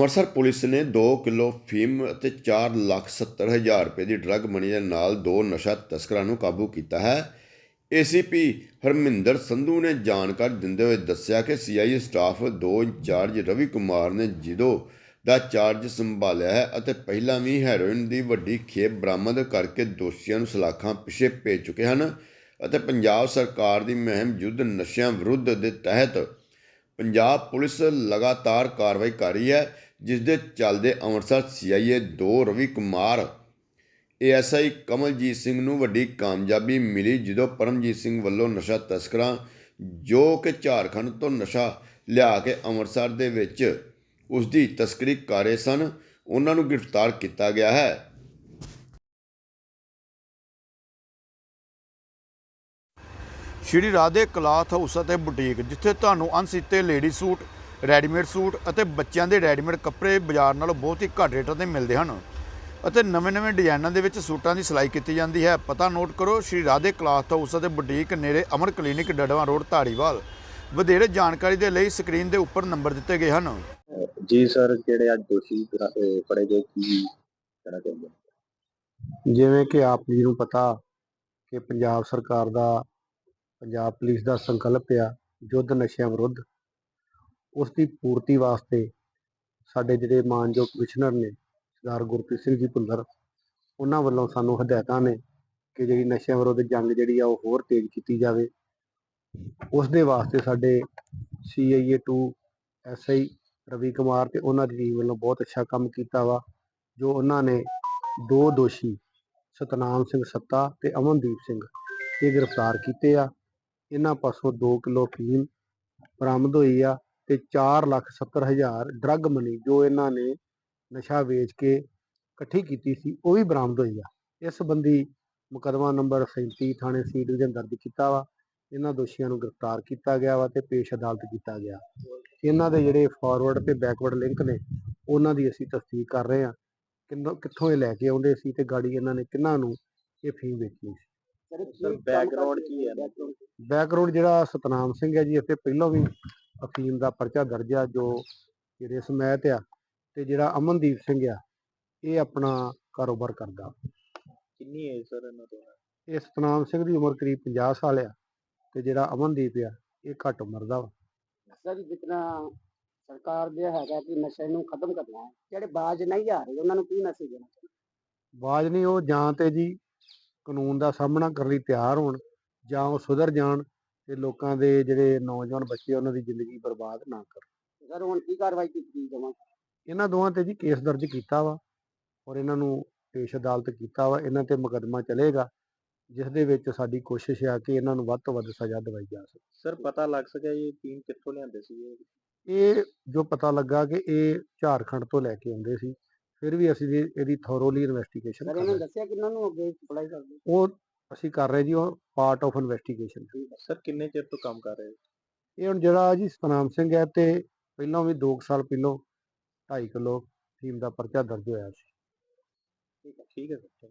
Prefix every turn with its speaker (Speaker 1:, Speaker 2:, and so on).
Speaker 1: Amritsar police ਨੇ 2 kilo ਫੀਮ ਅਤੇ 4 ਲੱਖ 70 ਹਜ਼ਾਰ ਰੁਪਏ ਦੀ ਡਰੱਗ ਮਨੀ ਦੇ ਨਾਲ ਦੋ ਨਸ਼ਾ ਤਸਕਰਾਂ ਨੂੰ ਕਾਬੂ ਕੀਤਾ ਹੈ। ਏਸੀਪੀ ਹਰਮਿੰਦਰ ਸੰਧੂ ਨੇ ਜਾਣਕਾਰੀ ਦਿੰਦੇ ਹੋਏ ਦੱਸਿਆ ਕਿ CIA staff 2 incharge Ravi Kumar ਨੇ ਜਿਦੋ ਦਾ ਚਾਰਜ ਸੰਭਾਲਿਆ ਹੈ ਅਤੇ ਪਹਿਲਾਂ ਵੀ ਹੈਰੋਇਨ ਦੀ ਵੱਡੀ ਖੇਪ ਬਰਾਮਦ ਕਰਕੇ ਦੋਸ਼ੀਆਂ ਨੂੰ ਸਲਾਖਾਂ ਪਿੱਛੇ ਭੇਜ ਚੁੱਕੇ ਹਨ ਅਤੇ ਪੰਜਾਬ ਸਰਕਾਰ ਦੀ ਮਹਿਮ ਯੁੱਧ ਨਸ਼ਿਆਂ ਵਿਰੁੱਧ ਦੇ ਤਹਿਤ ਪੰਜਾਬ ਪੁਲਿਸ ਲਗਾਤਾਰ ਕਾਰਵਾਈ ਕਰ ਰਹੀ ਹੈ। ਜਿਸ ਦੇ ਚੱਲਦੇ ਅੰਮ੍ਰਿਤਸਰ ਸੀਆਈਏ 2 ਰਵੀ ਕੁਮਾਰ ਏਐਸਆਈ ਕਮਲਜੀਤ ਸਿੰਘ ਨੂੰ ਵੱਡੀ ਕਾਮਯਾਬੀ ਮਿਲੀ ਜਦੋਂ ਪਰਮਜੀਤ ਸਿੰਘ ਵੱਲੋਂ ਨਸ਼ਾ ਤਸਕਰਾਂ ਜੋ ਕਿ ਝਾਰਖੰਡ ਤੋਂ ਨਸ਼ਾ ਲਿਆ ਕੇ ਅੰਮ੍ਰਿਤਸਰ ਦੇ ਵਿੱਚ ਉਸ ਦੀ ਤਸਕਰੀ ਕਰ ਰਹੇ ਸਨ, ਉਹਨਾਂ ਨੂੰ ਗ੍ਰਿਫਤਾਰ ਕੀਤਾ ਗਿਆ ਹੈ।
Speaker 2: ਸ਼੍ਰੀ ਰਾਧੇ ਕਲਾਥ ਹਾਊਸ ਅਤੇ ਬੁਟੀਕ, ਜਿੱਥੇ ਤੁਹਾਨੂੰ ਅਣਸੀਤੇ ਲੇਡੀ ਸੂਟ ਰੈਡੀਮੇਡ ਸੂਟ ਅਤੇ ਬੱਚਿਆਂ ਦੇ ਰੈਡੀਮੇਡ ਕੱਪੜੇ ਬਾਜ਼ਾਰ ਨਾਲੋਂ ਬਹੁਤ ਹੀ ਘੱਟ ਰੇਟਾਂ ਤੇ ਮਿਲਦੇ ਹਨ। ਅਤੇ ਨਵੇਂ-ਨਵੇਂ ਡਿਜ਼ਾਈਨਾਂ ਦੇ ਵਿੱਚ ਸੂਟਾਂ ਦੀ ਸਿਲਾਈ ਕੀਤੀ ਜਾਂਦੀ ਹੈ। ਪਤਾ ਨੋਟ ਕਰੋ ਸ਼੍ਰੀ ਰਾਧੇ ਕਲਾਥ ਹਾਊਸ ਅਤੇ ਬੁਟੀਕ ਨੇੜੇ ਅਮਰ ਕਲੀਨਿਕ ਡੜਵਾ ਰੋਡ ਧਾਰੀਵਾਲ। ਵਧੇਰੇ ਜਾਣਕਾਰੀ ਦੇ ਲਈ ਸਕਰੀਨ ਦੇ ਉੱਪਰ ਨੰਬਰ ਦਿੱਤੇ ਗਏ ਹਨ।
Speaker 3: ਜੀ ਸਰ ਜਿਹੜੇ ਅੱਜ ਦੋਸ਼ੀ ਫੜਾ- ਗਏ ਕੀ ਕਹਿਣਾ ਚਾਹੁੰਦੇ?
Speaker 4: ਜਿਵੇਂ ਕਿ ਆਪ ਜੀ ਨੂੰ ਪਤਾ ਕਿ ਪੰਜਾਬ ਸਰਕਾਰ ਦਾ ਪੰਜਾਬ ਪੁਲਿਸ ਦਾ ਸੰਕਲਪ ਆ ਯੁੱਧ ਨਸ਼ਿਆਂ ਵਿਰੁੱਧ। ਉਸ ਦੀ ਪੂਰਤੀ ਵਾਸਤੇ ਸਾਡੇ ਜਿਹੜੇ ਮਾਨਯੋਗ ਕਮਿਸ਼ਨਰ ਨੇ, ਸਰਦਾਰ ਗੁਰਪ੍ਰੀਤ ਸਿੰਘ ਜੀ ਭੁੱਲਰ, ਉਹਨਾਂ ਵੱਲੋਂ ਸਾਨੂੰ ਹਦਾਇਤਾਂ ਨੇ ਕਿ ਜਿਹੜੀ ਨਸ਼ਿਆਂ ਵਿਰੁੱਧ ਜੰਗ ਜਿਹੜੀ ਆ ਉਹ ਹੋਰ ਤੇਜ਼ ਕੀਤੀ ਜਾਵੇ। ਉਸ ਦੇ ਵਾਸਤੇ ਸਾਡੇ ਸੀਆਈਏ 2 ਐਸਆਈ ਰਵੀ ਕੁਮਾਰ ਤੇ ਉਹਨਾਂ ਦੀ ਟੀਮ ਵੱਲੋਂ ਬਹੁਤ ਅੱਛਾ ਕੰਮ ਕੀਤਾ ਵਾ, ਜੋ ਉਹਨਾਂ ਨੇ ਦੋ ਦੋਸ਼ੀ, ਸਤਨਾਮ ਸਿੰਘ ਸੱਤਾ ਤੇ ਅਮਨਦੀਪ ਸਿੰਘ, ਇਹ ਗ੍ਰਿਫਤਾਰ ਕੀਤੇ ਆ। ਇਹਨਾਂ ਪਾਸੋਂ 2 ਕਿਲੋ ਫੀਮ ਬਰਾਮਦ ਹੋਈ ਆ। ਤੇ 4 ਲੱਖ 70 ਹਜ਼ਾਰ ਡਰੱਗ ਮਨੀ ਜੋ ਇਹਨਾਂ ਨੇ ਨਸ਼ਾ ਵੇਚ ਕੇ ਇਕੱਠੀ ਕੀਤੀ ਸੀ ਉਹ ਵੀ ਬਰਾਮਦ ਹੋਈ ਆ। ਇਸ ਸੰਬੰਧੀ ਮੁਕੱਦਮਾ ਨੰਬਰ 37 ਥਾਣੇ ਸੀ ਡਿਵੀਜ਼ਨ ਦਰਜ ਕੀਤਾ ਵਾ। ਇਹਨਾਂ ਦੋਸ਼ੀਆਂ ਨੂੰ ਗ੍ਰਿਫਤਾਰ ਕੀਤਾ ਗਿਆ ਵਾ ਤੇ ਪੇਸ਼ ਅਦਾਲਤ ਕੀਤਾ ਗਿਆ। ਇਹਨਾਂ ਦੇ ਜਿਹੜੇ ਫਾਰਵਰਡ ਤੇ ਬੈਕਵਰਡ ਲਿੰਕ ਨੇ ਉਹਨਾਂ ਦੀ ਅਸੀਂ ਤਸਦੀਕ ਕਰ ਰਹੇ ਹਾਂ। ਕਿੰਨੋਂ ਕਿੱਥੋਂ ਇਹ ਲੈ ਕੇ ਆਉਂਦੇ ਸੀ ਤੇ ਗਾੜੀ ਇਹਨਾਂ ਨੇ ਕਿੰਨਾਂ ਨੂੰ ਇਹ ਫੀਮ ਵੇਚਣੀ ਸੀ?
Speaker 3: ਸਰ ਬੈਕਗ੍ਰਾਉਂਡ ਕੀ ਹੈ?
Speaker 4: ਬੈਕਗ੍ਰਾਉਂਡ ਜਿਹੜਾ ਸਤਨਾਮ ਸਿੰਘ ਹੈ ਜੀ ਇੱਥੇ ਪਹਿਲਾਂ ਵੀ ਅਫੀਮ ਦਾ ਪਰਚਾ ਦਰਜ ਆ ਜੋ ਜਿਹੜੇ ਸਮੈਤ ਆ ਤੇ ਜਿਹੜਾ ਅਮਨਦੀਪ ਸਿੰਘ ਆ ਇਹ ਆਪਣਾ ਕਾਰੋਬਾਰ ਕਰਦਾ।
Speaker 3: ਕਿੰਨੀ ਏਜ ਸਰ ਇਹਨਾਂ ਤੋਂ
Speaker 4: ਇਹ ਸਤਨਾਮ ਸਿੰਘ ਦੀ ਉਮਰ ਕਰੀਬ 50 ਸਾਲ ਆ ਤੇ ਜਿਹੜਾ ਅਮਨਦੀਪ ਆ ਇਹ ਘੱਟ ਉਮਰ ਦਾ ਵਾ।
Speaker 5: ਸਰ ਜਿਤਨਾ ਸਰਕਾਰ ਦੇ ਹੈਗਾ ਕਿ ਨਸ਼ੇ ਨੂੰ ਖਤਮ ਕਰਨਾ ਹੈ ਜਿਹੜੇ ਬਾਜ ਨਹੀਂ ਆ ਰਹੇ ਉਹਨਾਂ ਨੂੰ ਕੀ ਮੈਸੇਜ ਦੇਣਾ ਚਾਹੁੰਦੇ?
Speaker 4: ਬਾਜ ਨਹੀਂ ਉਹ ਜਾਂ ਤੇ ਜੀ ਕਾਨੂੰਨ ਦਾ ਸਾਹਮਣਾ ਕਰਨ ਲਈ ਤਿਆਰ ਹੋਣ ਜਾਂ ਉਹ ਸੁਧਰ ਜਾਣ ਤੇ ਲੋਕਾਂ ਦੇ ਜਿਹੜੇ ਨੌਜਵਾਨ ਬੱਚੇ ਉਹਨਾਂ ਦੀ ਜ਼ਿੰਦਗੀ ਬਰਬਾਦ ਨਾ ਕਰਨ
Speaker 5: ਸਰ ਹੁਣ ਕੀ ਕਾਰਵਾਈ ਕੀਤੀ ਜਾਵਾਂ
Speaker 4: ਇਹਨਾਂ ਦੋਵਾਂ ਤੇ ਜੀ ਕੇਸ ਦਰਜ ਕੀਤਾ ਵਾ ਔਰ ਇਹਨਾਂ ਨੂੰ ਪੇਸ਼ ਅਦਾਲਤ ਕੀਤਾ ਵਾ। ਇਹਨਾਂ ਤੇ ਮੁਕੱਦਮਾ ਚੱਲੇਗਾ ਜਿਸ ਦੇ ਵਿੱਚ ਸਾਡੀ ਕੋਸ਼ਿਸ਼ ਆ ਕਿ ਇਹਨਾਂ ਨੂੰ ਵੱਧ ਤੋਂ ਵੱਧ ਸਜ਼ਾ ਦਿਵਾਈ ਜਾ ਸਕੇ।
Speaker 3: ਸਰ ਪਤਾ ਲੱਗ ਸਕਿਆ ਇਹ ਟੀਮ ਕਿੱਥੋਂ ਲਿਆਂਦੇ ਸੀ ਇਹ
Speaker 4: ਇਹ ਜੋ ਪਤਾ ਲੱਗਾ ਕਿ ਇਹ ਝਾਰਖੰਡ ਤੋਂ ਲੈ ਕੇ ਆਉਂਦੇ ਸੀ ਫਿਰ ਵੀ ਅਸੀਂ ਇਹ- ਇਹਦੀ ਥੋਰੋਲੀ ਇਨਵੈਸਟੀਗੇਸ਼ਨ ਕਰ
Speaker 5: ਇਹਨਾਂ
Speaker 4: ਰਹੇ
Speaker 5: ਨੇ ਦੱਸਿਆ ਕਿ ਇਹਨਾਂ ਨੂੰ ਅੱਗੇ ਸਪਲਾਈ ਕਰਦੇ?
Speaker 4: ਉਹ ਅਸੀਂ ਕਰ ਰਹੇ ਜੀ ਉਹ ਪਾਰਟ ਆਫ ਇਨਵੈਸਟੀਗੇਸ਼ਨ
Speaker 3: ਸਰ ਕਿੰਨੇ ਚਿਰ ਤੋਂ ਕੰਮ ਕਰ ਰਹੇ ਹੋ?
Speaker 4: ਇਹ ਹੁਣ ਜਿਹੜਾ ਜੀ ਸਤਨਾਮ ਸਿੰਘ ਹੈ ਤੇ ਪਹਿਲਾਂ ਵੀ 2 ਸਾਲ ਪਹਿਲਾਂ 2.5 ਕਿਲੋ ਫੀਮ ਦਾ ਪਰਚਾ ਦਰਜ ਹੋਇਆ ਸੀ।
Speaker 3: ਠੀਕ ਹੈ ਸਰ